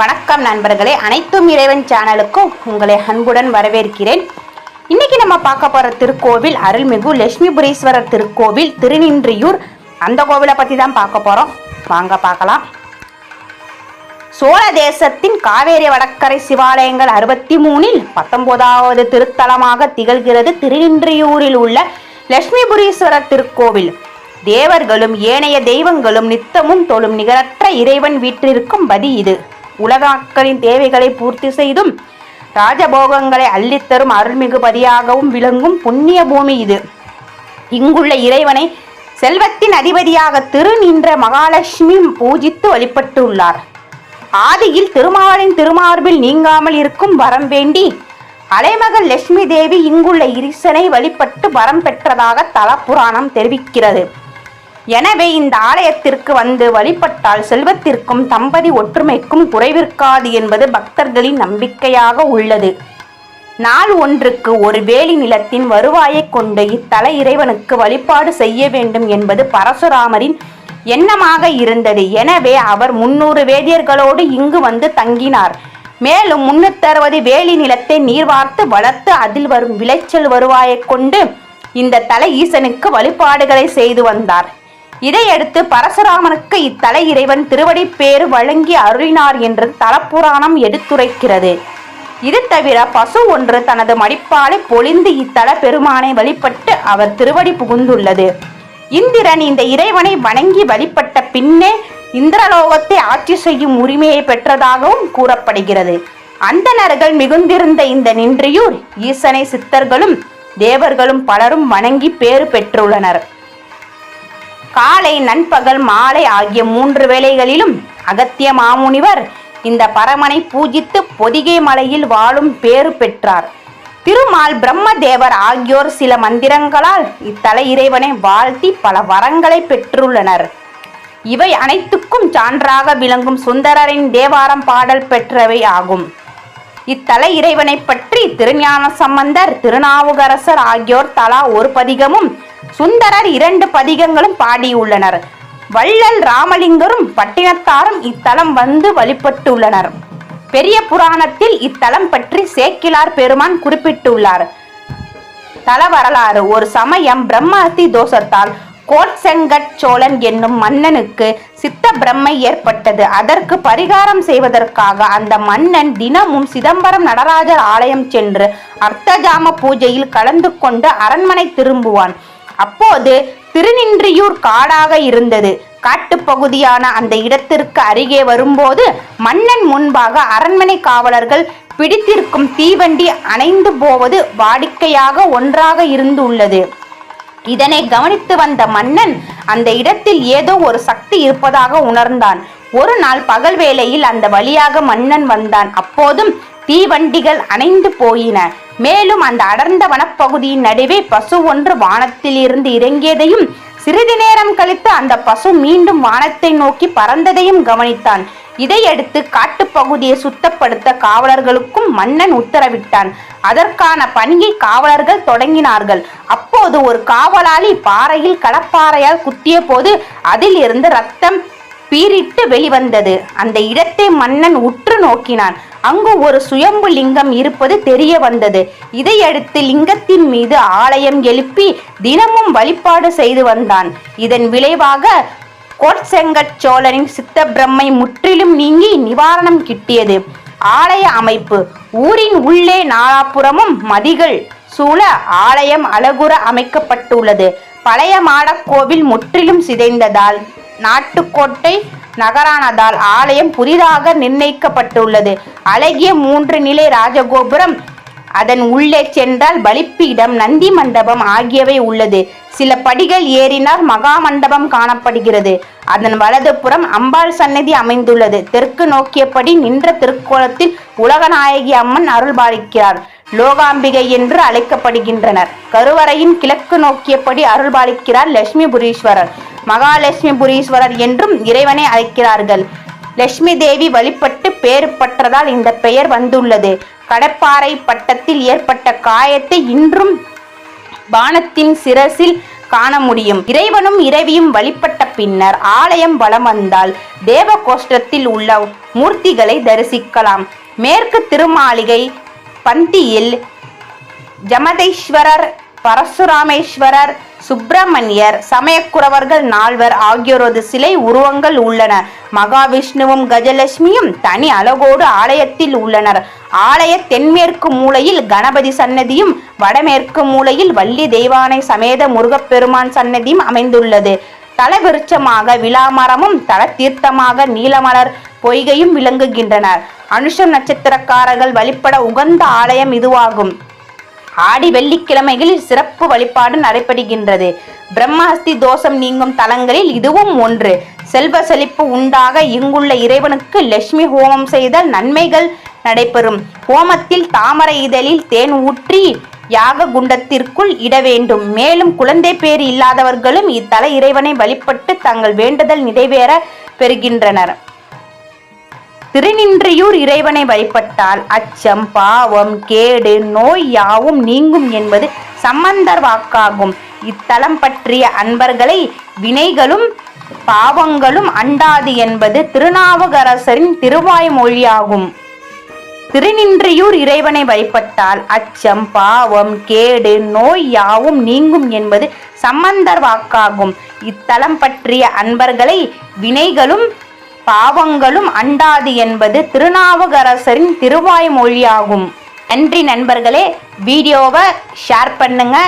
வணக்கம் நண்பர்களே. அனைத்தும் இறைவன் சேனலுக்கும் உங்களை அன்புடன் வரவேற்கிறேன். இன்னைக்கு நம்ம பார்க்க போகிற திருக்கோவில் அருள்மிகு லட்சுமிபுரீஸ்வரர் திருக்கோவில் திருநின்றியூர். அந்த கோவிலை பற்றி தான் பார்க்க போகிறோம் வாங்க பார்க்கலாம். சோழ தேசத்தின் காவேரி வடக்கரை சிவாலயங்கள் அறுபத்தி மூணில் பத்தொன்பதாவது திருத்தலமாக திகழ்கிறது திருநின்றியூரில் உள்ள லட்சுமிபுரீஸ்வரர் திருக்கோவில். தேவர்களும் ஏனைய தெய்வங்களும் நித்தமும் தொழும் நிகரற்ற இறைவன் வீற்றிருக்கும் பதி இது. உலகாக்களின் தேவைகளை பூர்த்தி செய்தும் ராஜபோகங்களை அள்ளித்தரும் அருள்மிகு பதியாகவும் விளங்கும் புண்ணிய பூமி இது. இங்குள்ள இறைவனை செல்வத்தின் அதிபதியாக திரு நின்ற மகாலட்சுமி பூஜித்து வழிபட்டுள்ளார். ஆதியில் திருமாலின் திருமார்பில் நீங்காமல் இருக்கும் வரம் வேண்டி அலைமகள் லட்சுமி தேவி இங்குள்ள இரிசனை வழிபட்டு வரம் பெற்றதாக தலப்புராணம் தெரிவிக்கிறது. எனவே இந்த ஆலயத்திற்கு வந்து வழிபட்டால் செல்வத்திற்கும் தம்பதி ஒற்றுமைக்கும் குறைவிருக்காது என்பது பக்தர்களின் நம்பிக்கையாக உள்ளது. நாள் ஒன்றுக்கு ஒரு வேலி நிலத்தின் வருவாயைக் கொண்டு இத்தல இறைவனுக்கு வழிபாடு செய்ய வேண்டும் என்பது பரசுராமரின் எண்ணமாக இருந்தது. எனவே அவர் முன்னூறு வேதியர்களோடு இங்கு வந்து தங்கினார். மேலும் முன்னூத்தறுபது வேலி நிலத்தை நீர்வார்த்து வளர்த்து அதில் வரும் விளைச்சல் வருவாயைக் கொண்டு இந்த தலை ஈசனுக்கு வழிபாடுகளை செய்து வந்தார். இதையடுத்து பரசுராமனுக்கு இத்தல இறைவன் திருவடி பேறு வழங்கி அருளினார் என்று தலப்புராணம் எடுத்துரைக்கிறது. இது தவிர பசு ஒன்று தனது மடிப்பாலை பொழிந்து இத்தல பெருமானை வழிபட்டு அவர் திருவடி புகுந்துள்ளது. இந்திரன் இந்த இறைவனை வணங்கி வழிபட்ட பின்னே இந்திரலோகத்தை ஆட்சி செய்யும் உரிமையை பெற்றதாகவும் கூறப்படுகிறது. அந்தணர்கள் மிகுந்திருந்த இந்த நின்றியூர் ஈசனை சித்தர்களும் தேவர்களும் பலரும் வணங்கி பேறு பெற்றுள்ளனர். காலை நண்பகல் மாலை ஆகிய மூன்று வேளைகளிலும் அகத்திய மாமுனிவர் இந்த பரமனை பூஜித்து பொதிகை மலையில் வாழும் பேறு பெற்றார். திருமால் பிரம்மதேவர் ஆகியோர் சில மந்திரங்களால் இத்தலை இறைவனை வாழ்த்தி பல வரங்களை பெற்றுள்ளனர். இவை அனைத்துக்கும் சான்றாக விளங்கும் சுந்தரரின் தேவாரம் பாடல் பெற்றவை ஆகும். இத்தலை இறைவனை பற்றி திருஞான சம்பந்தர் திருநாவுக்கரசர் ஆகியோர் தலா ஒரு பதிகமும் சுந்தரர் இரண்டு பதிகங்களும் பாடியுள்ளனர். வள்ளல் ராமலிங்கரும் பட்டினத்தாரும் இத்தலம் வந்து வழிபட்டுள்ளனர். பெரிய புராணத்தில் இத்தலம் பற்றி சேக்கிலார் பெருமான் குறிப்பிட்டுள்ளார். தல வரலாறு. ஒரு சமயம் பிரம்மஹத்தி தோஷத்தால் கோட்செங்கட் சோழன் என்னும் மன்னனுக்கு சித்த பிரம்மை ஏற்பட்டது. அதற்கு பரிகாரம் செய்வதற்காக அந்த மன்னன் தினமும் சிதம்பரம் நடராஜர் ஆலயம் சென்று அர்த்தஜாம பூஜையில் கலந்து கொண்டு அரண்மனை திரும்புவான். அப்போது திருநின்றியூர் காடாக இருந்தது. காட்டுப்பகுதியான அந்த இடத்திற்கு அருகே வரும்போது மன்னன் முன்பாக அரண்மனை காவலர்கள் பிடித்திருக்கும் தீவண்டி அணைந்து போவது வாடிக்கையாக ஒன்றாக இருந்துள்ளது. இதனை கவனித்து வந்த மன்னன் அந்த இடத்தில் ஏதோ ஒரு சக்தி இருப்பதாக உணர்ந்தான். ஒரு நாள் பகல் வேளையில் அந்த வழியாக மன்னன் வந்தான். அப்போதும் தீவண்டிகள் அணைந்து போயின. மேலும் அந்த அடர்ந்த வனப்பகுதியின் நடுவே பசு ஒன்று வானத்தில் இருந்து இறங்கியதையும் சிறிது நேரம் கழித்து அந்த பசு மீண்டும் வானத்தை நோக்கி பறந்ததையும் கவனித்தான். இதையடுத்து காட்டுப்பகுதியை சுத்தப்படுத்த காவலர்களுக்கும் மன்னன் உத்தரவிட்டான். அதற்கான பணியை காவலர்கள் தொடங்கினார்கள். அப்போது ஒரு காவலாளி பாறையில் கடப்பாறையால் குத்திய போது அதில் இருந்து ரத்தம் பீரிட்டு வெளிவந்தது. அந்த இடத்தை மன்னன் உற்று நோக்கினான். அங்கு ஒரு சுயம்பு லிங்கம் இருப்பது தெரிய வந்தது. இதையடுத்து லிங்கத்தின் மீது ஆலயம் எழுப்பி தினமும் வழிபாடு செய்து வந்தான். இதன் விளைவாக கோட்செங்கட் சோழனின் சித்த பிரம்மை முற்றிலும் நீங்கி நிவாரணம் கிட்டியது. ஆலய அமைப்பு. ஊரின் உள்ளே நாலாபுறமும் மதிகள் சூழ ஆலயம் அழகுற அமைக்கப்பட்டுள்ளது. பழைய மாடக்கோவில் முற்றிலும் சிதைந்ததால் நாட்டுக்கோட்டை நகரானதால் ஆலயம் புதிதாக நிர்ணயிக்கப்பட்டுள்ளது. அழகிய மூன்று நிலை ராஜகோபுரம். அதன் உள்ளே சென்றால் பலிப்பீடம் நந்தி மண்டபம் ஆகியவை உள்ளது. சில படிகள் ஏறினால் மகா மண்டபம் காணப்படுகிறது. அதன் வலதுபுறம் அம்பாள் சன்னதி அமைந்துள்ளது. தெற்கு நோக்கியபடி நின்ற திருக்கோலத்தில் உலகநாயகி அம்மன் அருள்பாலிக்கிறார். லோகாம்பிகை என்று அழைக்கப்படுகின்றனர். கருவறையின் கிழக்கு நோக்கியபடி அருள்பாலிக்கிறார் லட்சுமிபுரீஸ்வரர் மகாலட்சுமிபுரீஸ்வரர் என்றும் இறைவனை அழைக்கிறார்கள். லட்சுமி தேவி வழிபட்டு பேறு பற்றதால் இந்த பெயர் வந்துள்ளது. கடப்பாறை பட்டத்தில் ஏற்பட்ட காயத்தை இன்றும் பானத்தின் சிரசில் காண முடியும். இறைவனும் இறைவியும் வழிபட்ட பின்னர் ஆலயம் வலம் வந்தால் தேவ கோஷ்டத்தில் உள்ள மூர்த்திகளை தரிசிக்கலாம். மேற்கு திருமாளிகை பந்தியில் ஜமதேஸ்வரர் பரசுராமேஸ்வரர் சுப்பிரமணியர் சமயக்குறவர்கள் நால்வர் ஆகியோரது சிலை உருவங்கள் உள்ளன. மகாவிஷ்ணுவும் கஜலட்சுமியும் தனி அழகோடு ஆலயத்தில் உள்ளனர். ஆலய தென்மேற்கு மூலையில் கணபதி சன்னதியும் வடமேற்கு மூலையில் வள்ளி தெய்வானை சமேத முருகப்பெருமான் சன்னதியும் அமைந்துள்ளது. தலவிருட்சமாக விழாமரமும் தல தீர்த்தமாக நீலமலர் பொய்கையும் விளங்குகின்றனர் அனுஷம் நட்சத்திரக்காரர்கள் வழிபட உகந்த ஆலயம் இதுவாகும். ஆடி வெள்ளிக்கிழமைகளில் சிறப்பு வழிபாடு நடைபெறுகின்றது. பிரம்மஹஸ்தி தோஷம் நீங்கும் தலங்களில் இதுவும் ஒன்று. செல்வ செழிப்பு உண்டாக இங்குள்ள இறைவனுக்கு லட்சுமி ஹோமம் செய்தால் நன்மைகள் நடைபெறும். ஹோமத்தில் தாமரை இதழில் தேன் ஊற்றி யாக குண்டத்திற்குள் இட வேண்டும். மேலும் குழந்தை பேர் இல்லாதவர்களும் இத்தல இறைவனை வழிபட்டு தங்கள் வேண்டுதல் நிறைவேற பெறுகின்றனர். திருநின்றியூர் இறைவனை வழிபட்டால் அச்சம் பாவம் கேடு நோய் யாவும் நீங்கும் என்பது சம்பந்தர் வாக்காகும். இத்தலம் பற்றிய அன்பர்களை வினைகளும் பாவங்களும் அண்டாது என்பது திருநாவுக்கரசரின் திருவாய்மொழியாகும் திருநின்றியூர் இறைவனை வழிபட்டால் அச்சம் பாவம் கேடு நோய் யாவும் நீங்கும் என்பது சம்பந்தர் வாக்காகும். இத்தலம் பற்றிய அன்பர்களை வினைகளும் பாவங்களும் அண்டாது என்பது திருநாவுக்கரசரின் திருவாய்மொழியாகும். நன்றி நண்பர்களே. வீடியோவை ஷேர் பண்ணுங்க.